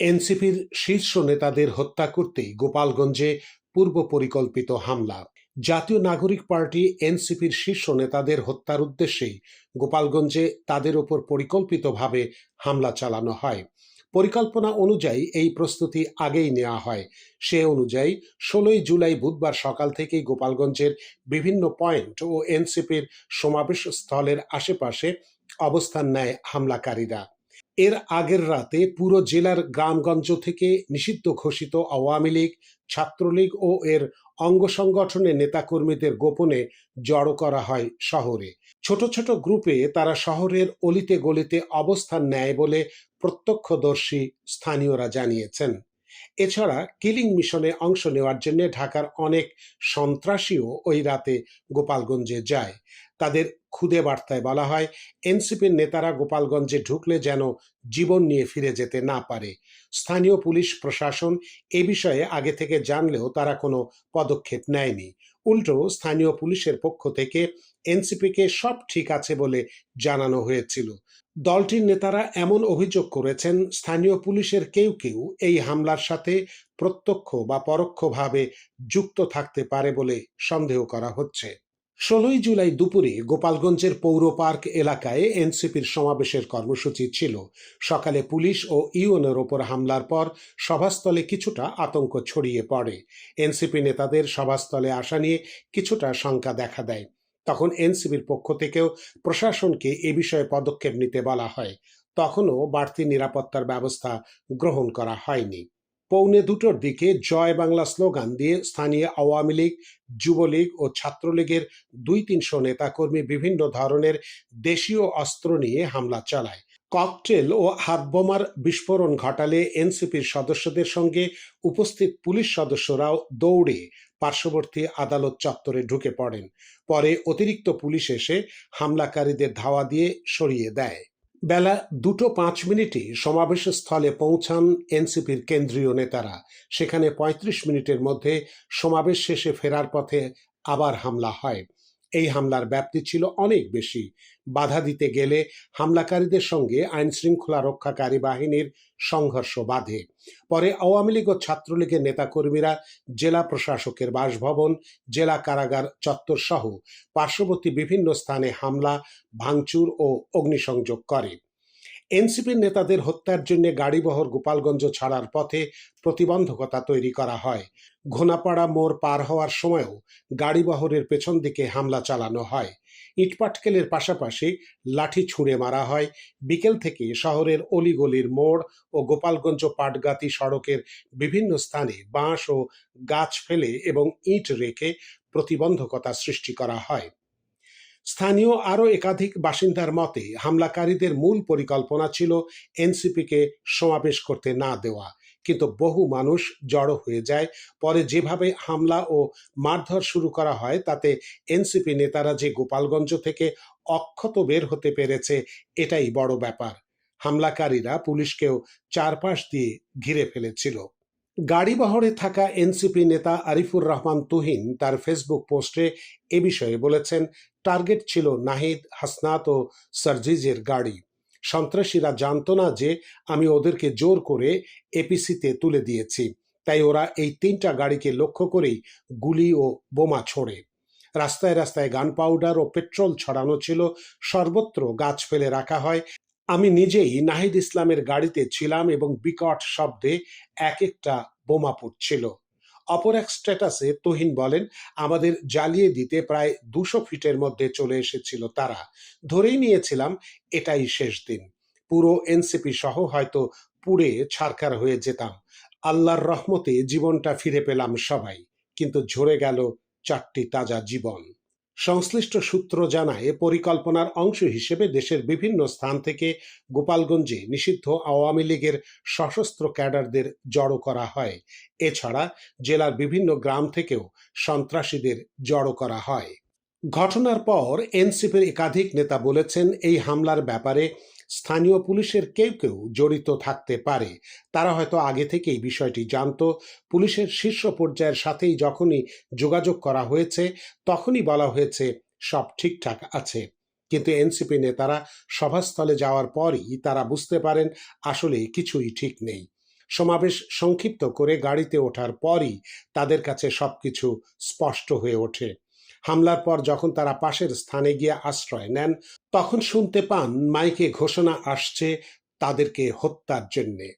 এনসিপির শীর্ষ নেতাদের হত্যা করতেই গোপালগঞ্জে পূর্ব পরিকল্পিত হামলা। জাতীয় নাগরিক পার্টি এনসিপির শীর্ষ নেতাদের হত্যার উদ্দেশ্যেই গোপালগঞ্জে তাদের ওপর পরিকল্পিতভাবে হামলা চালানো হয়। পরিকল্পনা অনুযায়ী এই প্রস্তুতি আগেই নেওয়া হয়। সে অনুযায়ী ষোলোই জুলাই বুধবার সকাল থেকেই গোপালগঞ্জের বিভিন্ন পয়েন্ট ও এনসিপির সমাবেশ স্থলের আশেপাশে অবস্থান নেয় হামলাকারীরা। এর আগের রাতে পুরো জেলার গ্রামগঞ্জ থেকে নিষিদ্ধ ঘোষিত আওয়ামী লীগ, ছাত্রলীগ ও এর অঙ্গ সংগঠনের নেতাকর্মীদের গোপনে জড়ো করা হয় শহরে। ছোট ছোট গ্রুপে তারা শহরের অলিতে গলিতে অবস্থান নেয় বলে প্রত্যক্ষদর্শী স্থানীয়রা জানিয়েছেন। এছাড়া কিলিং মিশনে অংশ নেওয়ার জন্য ঢাকার অনেক সন্ত্রাসীও ওই রাতে গোপালগঞ্জে যায়। তাদের খুদে বার্তায় বলা হয়, এনসিপির নেতারা গোপালগঞ্জে ঢুকলে যেন জীবন নিয়ে ফিরে যেতে না পারে। স্থানীয় পুলিশ প্রশাসন এ বিষয়ে আগে থেকে জানলেও তারা কোনো পদক্ষেপ নেয়নি। উল্টো, স্থানীয় পুলিশের পক্ষ থেকে এনসিপিকে সব ঠিক আছে বলে জানানো হয়েছিল। দলটির নেতারা এমন অভিযোগ করেছেন, স্থানীয় পুলিশের কেউ কেউ এই হামলার সাথে প্রত্যক্ষ বা পরোক্ষভাবে যুক্ত থাকতে পারে বলে সন্দেহ করা হচ্ছে। ষোলোই জুলাই দুপুরে গোপালগঞ্জের পৌর পার্ক এলাকায় এনসিপির সমাবেশের কর্মসূচি ছিল। সকালে পুলিশ ও ইউএনের ওপর হামলার পর সভাস্থলে কিছুটা আতঙ্ক ছড়িয়ে পড়ে। এনসিপি নেতাদের সভাস্থলে আসা নিয়ে কিছুটা শঙ্কা দেখা দেয়। তখন এনসিপির পক্ষ থেকেও প্রশাসনকে এ বিষয়ে পদক্ষেপ নিতে বলা হয়। তখনও বাড়তি নিরাপত্তার ব্যবস্থা গ্রহণ করা হয়নি। পৌনে দুটোর দিকে জয় বাংলা স্লোগান দিয়ে স্থানীয় আওয়ামী লীগ, যুবলীগ ও ছাত্রলীগের দুই তিনশো নেতাকর্মী বিভিন্ন ধরনের দেশীয় অস্ত্র নিয়ে হামলা চালায়। ককটেল ও হাতবোমার বিস্ফোরণ ঘটালে এনসিপির সদস্যদের সঙ্গে উপস্থিত পুলিশ সদস্যরাও দৌড়ে পার্শ্ববর্তী আদালত চত্বরে ঢুকে পড়েন। পরে অতিরিক্ত পুলিশ এসে হামলাকারীদের ধাওয়া দিয়ে সরিয়ে দেয়। বেলা দুটো পাঁচ মিনিটে সমাবেশ স্থলে পৌঁছান এনসিপির কেন্দ্রীয় নেতারা। সেখানে ৩৫ মিনিটের মধ্যে সমাবেশ শেষে ফেরার পথে আবার হামলা হয়। এই হামলার ব্যাপ্তি ছিল অনেক বেশি। বাধা দিতে গেলে হামলাকারীদের সঙ্গে আইনশৃঙ্খলা রক্ষাকারী বাহিনীর সংঘর্ষ বাধে। পরে আওয়ামী লীগ ও ছাত্রলীগের নেতাকর্মীরা জেলা প্রশাসকের বাসভবন, জেলা কারাগার চত্বর সহ পার্শ্ববর্তী বিভিন্ন স্থানে হামলা, ভাঙচুর ও অগ্নিসংযোগ করে। এনসিপির নেতাদের হত্যার জন্য গাড়িবহর গোপালগঞ্জ ছাড়ার পথে প্রতিবন্ধকতা তৈরি করা হয়। ঘোনাপাড়া মোড় পার হওয়ার সময়ও গাড়িবহরের পেছন দিকে হামলা চালানো হয়। ইটপাটকেলের পাশাপাশি লাঠি ছুঁড়ে মারা হয়। বিকেল থেকে শহরের অলিগলির মোড় ও গোপালগঞ্জ পাটগাতি সড়কের বিভিন্ন স্থানে বাঁশ ও গাছ ফেলে এবং ইট রেখে প্রতিবন্ধকতা সৃষ্টি করা হয়। স্থানীয় আরও একাধিক বাসিন্দার মতে, হামলাকারীদের মূল পরিকল্পনা ছিল এনসিপিকে সমাবেশ করতে না দেওয়া। কিন্তু বহু মানুষ জড়ো হয়ে যায়। পরে যেভাবে হামলা ও মারধর শুরু করা হয়, তাতে এনসিপি নেতারা যে গোপালগঞ্জ থেকে অক্ষত বের হতে পেরেছে, এটাই বড় ব্যাপার। হামলাকারীরা পুলিশকেও চারপাশ দিয়ে ঘিরে ফেলেছিল। গাড়িবহরে থাকা এনসিপি নেতা আরিফুর রহমান তুহিন তার ফেসবুক পোস্টে এ বিষয়ে বলেছেন, টার্গেট ছিল নাহিদ, হাসনাত ও সার্জিজের গাড়ি। সন্ত্রাসীরা জানতো না যে আমি ওদেরকে জোর করে এপিসিতে তুলে দিয়েছি। তাই ওরা এই তিনটা গাড়িকে লক্ষ্য করেই গুলি ও বোমা ছোড়ে। রাস্তায় রাস্তায় গান পাউডার ও পেট্রোল ছড়ানো ছিল। সর্বত্র গাছ ফেলে রাখা হয়। আমি নিজেই নাহিদ ইসলামের গাড়িতে ছিলাম এবং বিকট শব্দে এক একটা বোমা পড়ছিল। অপর এক স্ট্যাটাসে তুহিন বলেন, আমাদের জ্বালিয়ে দিতে প্রায় দুশো ফিটের মধ্যে চলে এসেছিল তারা। ধরেই নিয়েছিলাম, এটাই শেষ দিন। পুরো এনসিপি সহ হয়তো পুড়ে ছারখার হয়ে যেতাম। আল্লাহর রহমতে জীবনটা ফিরে পেলাম সবাই। কিন্তু ঝরে গেল চারটি তাজা জীবন। সংশ্লিষ্ট সূত্র জানায়, এ পরিকল্পনার অংশ হিসেবে দেশের বিভিন্ন স্থান থেকে গোপালগঞ্জে নিষিদ্ধ আওয়ামী লীগের সশস্ত্র ক্যাডারদের জড়ো করা হয়। এছাড়া জেলার বিভিন্ন গ্রাম থেকেও সন্ত্রাসীদের জড়ো করা হয়। ঘটনার পর এনসিপির একাধিক নেতা বলেছেন, এই হামলার ব্যাপারে স্থানীয় পুলিশের কেউ কেউ জড়িত থাকতে পারে। তারা হয়তো আগে থেকেই বিষয়টি জানতো। পুলিশের শীর্ষ পর্যায়ের সাথেই যখনই যোগাযোগ করা হয়েছে, তখনই বলা হয়েছে সব ঠিকঠাক আছে। কিন্তু এনসিপি নেতারা সভাস্থলে যাওয়ার পরই তারা বুঝতে পারেন আসলে কিছুই ঠিক নেই। সমাবেশ সংক্ষিপ্ত করে গাড়িতে ওঠার পরই তাদের কাছে সবকিছু স্পষ্ট হয়ে ওঠে। হামলার পর যখন তারা পাশের স্থানে গিয়ে আশ্রয় নেন, তখন শুনতে পান মাইকে ঘোষণা আসছে তাদেরকে হত্যার জন্যে।